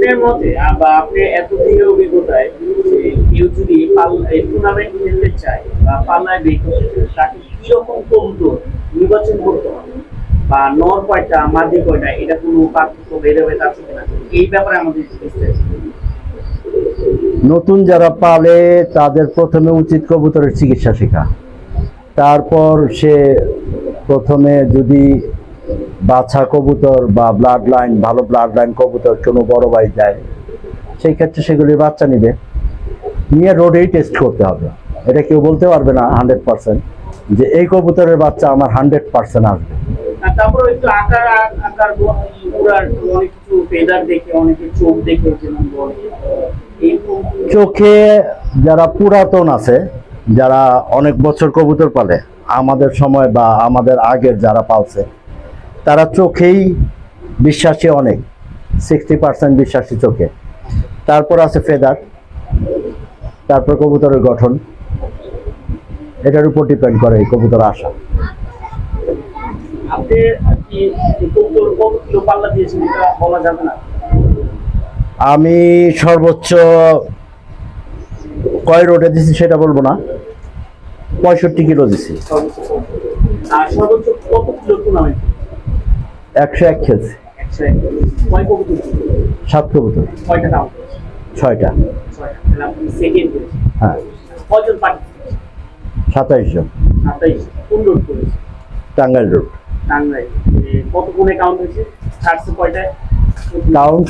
আপনার মতে বা অভিজ্ঞতায় কেউ যদি টুর্নামেন্ট খেলতে চায় বা পাল্লায় বের করতে তাকে কীরকম নির্বাচন করতে হবে? বা নর কয়টা মাদি কয়টা, এটা কোনো পার্থক্য আছে কিনা? এই ব্যাপারে আমাদের নতুন যারা পালে, তাদের প্রথমে উচিত কবুতরের চিকিৎসা শেখা। তারপর সে প্রথমে যদি বাছা কবুতর বা ব্লাড লাইন ভালো ব্লাড লাইন কবুতর কোনো বড় ভাই যায় সেই ক্ষেত্রে সেগুলির বাচ্চা নিবে। নিয়ে রোডেই টেস্ট করতে হবে। এটা কেউ বলতে পারবে না হান্ড্রেড পার্সেন্ট যে এই কবুতরের বাচ্চা আমার হান্ড্রেড পার্সেন্ট আসবে। চোখে যারা পুরাতন আছে যারা অনেক বছর কবুতর পালে আমাদের সময় বা আমাদের আগের যারা পালছে তারা চোখেই বিশ্বাসী অনেক সিক্সটি পার্সেন্ট বিশ্বাসী চোখে। তারপর আছে ফেদার তারপর কবুতরের গঠন। এটার উপর ডিপেন্ড করে এই কবুতর আসা। আমি সর্বোচ্চ কয় রোডে দিছি সেটা বলব না। পঁয়ষট্টি কিলো দিছি। আর সর্বোচ্চ কত কিলো টুর্নামেন্ট? একশো এক খেলছি। সাত কবুতর। ছয়টা। হ্যাঁ। সাতাইশ জন। টাঙ্গাইল রোড কাউন্ট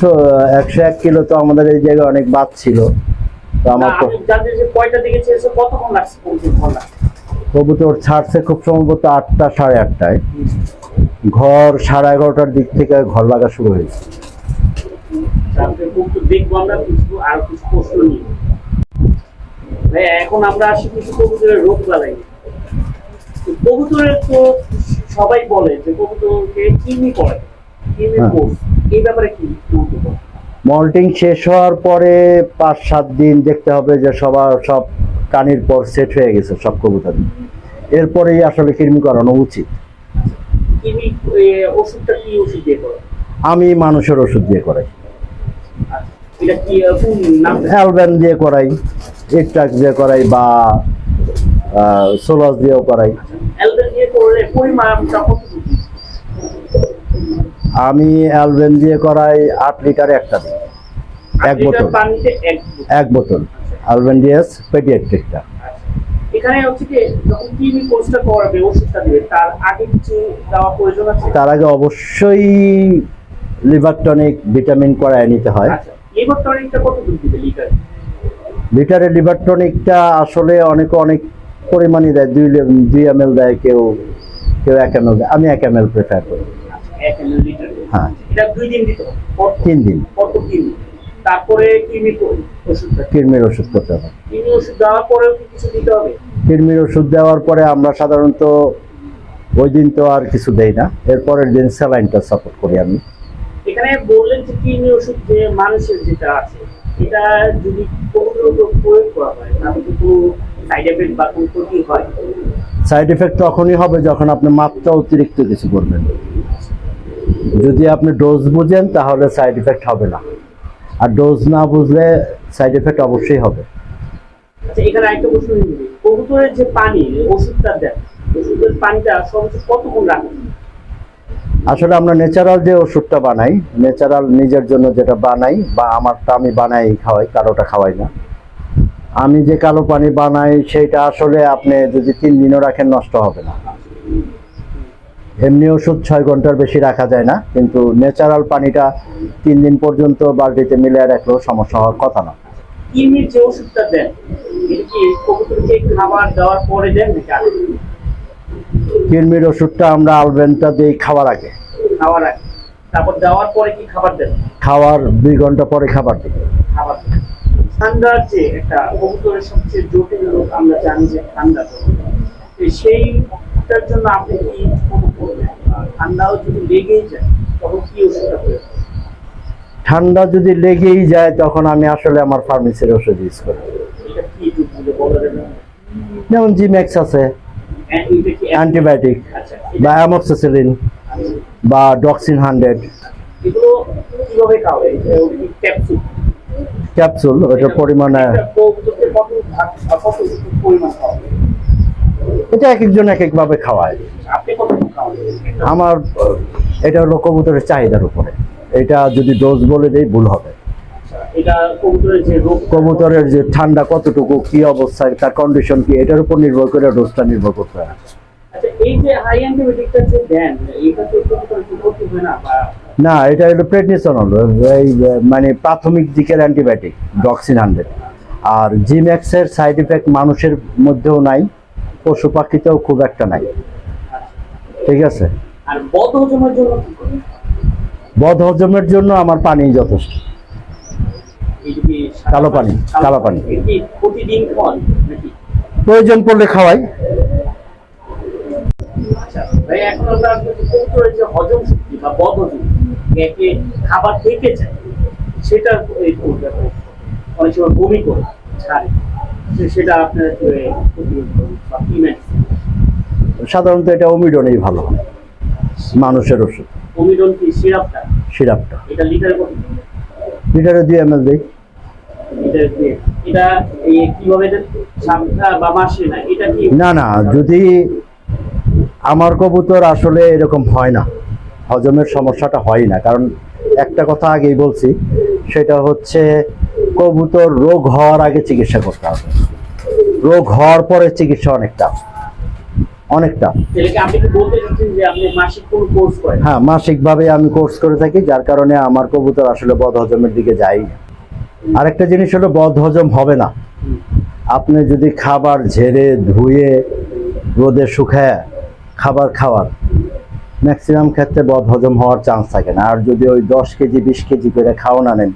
একশো এক কিলো তো আমাদের এই জায়গায় অনেক বাদ ছিল। তো আমার কয়টা কতক্ষণ লাগছে? কবুতর ছাড়ছে খুব সম্ভবত আটটা সাড়ে আটটায়। ঘর সাড়ে এগারোটার দিক থেকে ঘর লাগা শুরু হয়েছে। এখন আমরা আসি কিছু কবুতরের রোগ বালাই কবুতরের তো সবাই বলে যে কবুতরকে কিমি করে কিমি হ্যাঁ। কোর্স এই ব্যাপারে কি মল্টিং শেষ হওয়ার পরে পাঁচ সাত দিন দেখতে হবে যে সবার সব কানির পর সেট হয়ে গেছে সব কবুতর। এরপরেই আসলে কৃমি করানো উচিত। আমি মানুষের ওষুধ দিয়ে করাই। আচ্ছা, অ্যালবেন দিয়ে করাই ইকটাক দিয়ে করাই বা সোলাস দিয়েও করাই। আমি অ্যালবেন দিয়ে করাই আট লিটার একটা দিই এক বোতল। এক বোতল। ডিএস পেডিয়াট্রিকটা এখানে হচ্ছে কি যখন কিডনি কোর্সটা করাবে ওষুধটা দিবে তার আগে কিছু দেওয়া প্রয়োজন আছে? তার আগে অবশ্যই লিভার টনিক ভিটামিন করায় নিতে হয়। আচ্ছা লিভার টনিকটা কত দূর দিবে লিটার লিটারে লিভার টনিকটা আসলে অনেক অনেক পরিমাণে দেয় দুই দুই এম এল দেয় কেউ কেউ এক এম এল দেয়। আমি এক এম এল প্রেফার করি। আচ্ছা হ্যাঁ। দুই দিন কত তিন দিন? তারপরে কিডনি ওষুধটা কৃমির ওষুধ করতে হবে। কিডনি ওষুধ দেওয়ার পরেও কি কিছু দিতে হবে? কৃমির ওষুধ দেওয়ার পরে আমরা সাধারণত ওই দিন তো আর কিছু দেই না। এরপরের দিন স্যালাইনটা সাপোর্ট করি আমি। এখানে বললেন যে কিডনি ওষুধ যে মানুষের যেটা আছে এটা যদি কোনো প্রয়োগ করা হয় তাহলে কি কোনো সাইড এফেক্ট বা কোনো ক্ষতি হয়? সাইড এফেক্ট তখনই হবে যখন আপনি মাত্রা অতিরিক্ত কিছু করবেন। যদি আপনি ডোজ বুঝেন তাহলে সাইড এফেক্ট হবে না। আর ডোজ না বুঝলে সাইড এফেক্ট অবশ্যই হবে। আচ্ছা এখানে একটা প্রশ্ন কবুতরের যে পানি ওষুধটা দেন ওষুধের পানিটা সর্বোচ্চ কতক্ষণ রাখেন? আসলে আমরা ন্যাচারাল যে ওষুধটা বানাই ন্যাচারাল নিজের জন্য যেটা বানাই বা আমারটা আমি বানাই খাওয়াই কারোটা খাওয়াই না। আমি যে কালো পানি বানাই সেটা আসলে আপনি যদি তিন দিনও রাখেন নষ্ট হবে না। এমনি ওষুধ ছয় ঘণ্টার বেশি রাখা যায় না কিন্তু ন্যাচারাল পানিটা তিন দিন পর্যন্ত বালতিতে মিলিয়ে রাখলেও সমস্যা হওয়ার কথা না। কিডনির যে ওষুধটা দেন কবুতরকে খাবার দেওয়ার পরে দেন নাকি কিরমির ওষুধটা আমরা আলবেনটা দিই খাওয়ার আগে। খাওয়ার আগে। তারপর দেওয়ার পরে কি খাবার দেন? খাওয়ার দুই ঘণ্টা পরে খাবার দিই। খাবার ঠান্ডার যে একটা কবুতরের সবচেয়ে জটিল রোগ আমরা জানি যে ঠান্ডা রোগ। সেইটার জন্য আপনি কি ঠান্ডাও যদি লেগেই যায় তখন কি ওষুধটা ঠান্ডা যদি লেগেই যায় তখন আমি আসলে আমার ফার্মেসির ওষুধ ইউজ করি যেমন জিম্যাক্স আছে হ্যাঁ, অ্যান্টিবায়োটিক আচ্ছা বা অ্যামক্সিসিলিন আচ্ছা। বা ডক্সিন হান্ড্রেড ক্যাপসুল ওটার পরিমাণে কবুতরকে কত ভাগ বা কত পরিমাণ খাওয়াবে এটা এক একজন এক একভাবে খাওয়ায়। আমার এটা হলো কবুতরের চাহিদার উপরে। এটা যদি ডোজ বলে দেই ভুল হবে। কবুতরের যে রোগ কবুতরের যে ঠান্ডা কতটুকু কি অবস্থায় তার কন্ডিশন কি এটার উপর নির্ভর করে ডোজটা নির্ভর করতে হয়। আচ্ছা হয় না এটা হলো প্রেডনিসনল এই মানে প্রাথমিক দিকের অ্যান্টিবায়োটিক ডক্সিন হান্ড্রেড আর জিম্যাক্সের সাইড ইফেক্ট মানুষের মধ্যেও নাই। পশু পাখিতেও খুব একটা নাই। ঠিক আছে? বদ হজমের জন্য আমার পানি যথেষ্ট। কালো পানি, কালো পানি। প্রয়োজন পড়লে খাওয়াই। আচ্ছা সেটা অনেক সময় বমি করে ছাড়ে। সেটা আপনার? সাধারণত এটা অমিডনেই ভালো হয়। মানুষের ওষুধ। কি সিরাপটা? সিরাপটা। এটা লিটারে কত লিটারে দুই দিই। না না যদি আমার কবুতর আসলে এরকম হয় না হজমের সমস্যাটা হয় না কারণ একটা কথা আগেই বলছি সেটা হচ্ছে কবুতর রোগ হওয়ার আগে চিকিৎসা করতে হবে। রোগ হওয়ার পরে চিকিৎসা অনেকটা অনেকটা। হ্যাঁ মাসিকভাবে আমি কোর্স করে থাকি যার কারণে আমার কবুতর আসলে বদ হজমের দিকে যাই না। আরেকটা জিনিস হলো বদ হজম হবে না। আপনি যদি খাবার ঝেড়ে ধুয়ে রোদে শুকায় খাবার খাওয়ার ম্যাক্সিমাম ক্ষেত্রে বদ হজম হওয়ার চান্স থাকে না। আর যদি ওই দশ কেজি বিশ কেজি করে খাওয়া না আনেন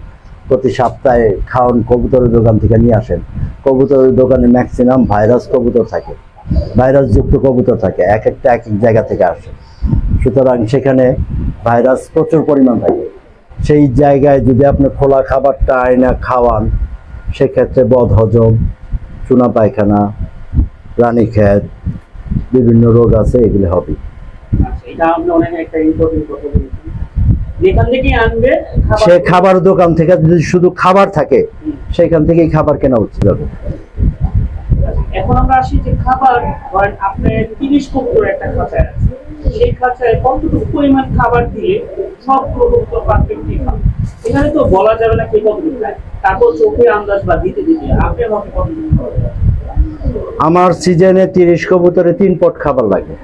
প্রতি সপ্তাহে খাওয়ান কবুতরের দোকান থেকে নিয়ে আসেন। কবুতরের দোকানে ম্যাক্সিমাম ভাইরাস কবুতর থাকে। ভাইরাসযুক্ত কবুতর থাকে, এক একটা এক এক জায়গা থেকে আসে। সুতরাং সেখানে ভাইরাস প্রচুর পরিমাণ থাকে। সেই জায়গায় যদি আপনি খোলা খাবারটা আয়না খাওয়ান, সেক্ষেত্রে বদ হজম চুনা পায়খানা, রানী রানীক্ষেত বিভিন্ন রোগ আছে, এগুলো হবে। আচ্ছা এটা আপনি অনেক একটা ইম্পর্টেন্ট কথা বলেছেন যেখান থেকে আনবে খাবার সে খাবার দোকান থেকে যদি শুধু খাবার থাকে সেখান থেকেই খাবার কেনা উচিত হবে। এখন আমরা আসি যে খাবার ধরেন আপনি তিরিশ কবুতর একটা খাঁচায় আছে। সেই খাঁচায় কতটুকু পরিমাণ খাবার দিয়ে সবগুলো কবুতর পারফেক্টলি খাবে এখানে তো বলা যাবে না কে কতটুকু খায়। তারপর চোখের আন্দাজ বা দিতে দিতে আপনার মতে কতটুকু আমার সিজনে তিরিশ কবুতরে তিন পট খাবার লাগে।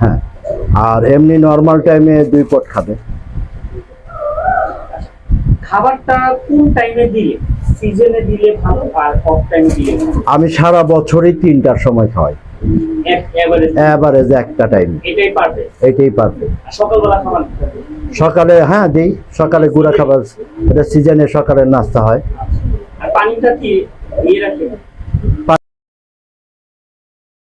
হ্যাঁ। আর এমনি নর্মাল টাইমে দুই পট খাবে। খাবারটা কোন টাইমে দিলে? সিজনে দিলে ভালো আর অফ টাইমে দিলে? আমি সারা বছরই তিনটার সময় খাওয়াই। এভারেজ একটা টাইম এটাই পারবে এটাই পারফেক্ট সকালবেলা খাবার সকালে হ্যাঁ দিই। সকালে গুঁড়া খাবার এটা সিজনে সকালের নাস্তা হয়। আর পানিটা কি দিয়ে রাখে?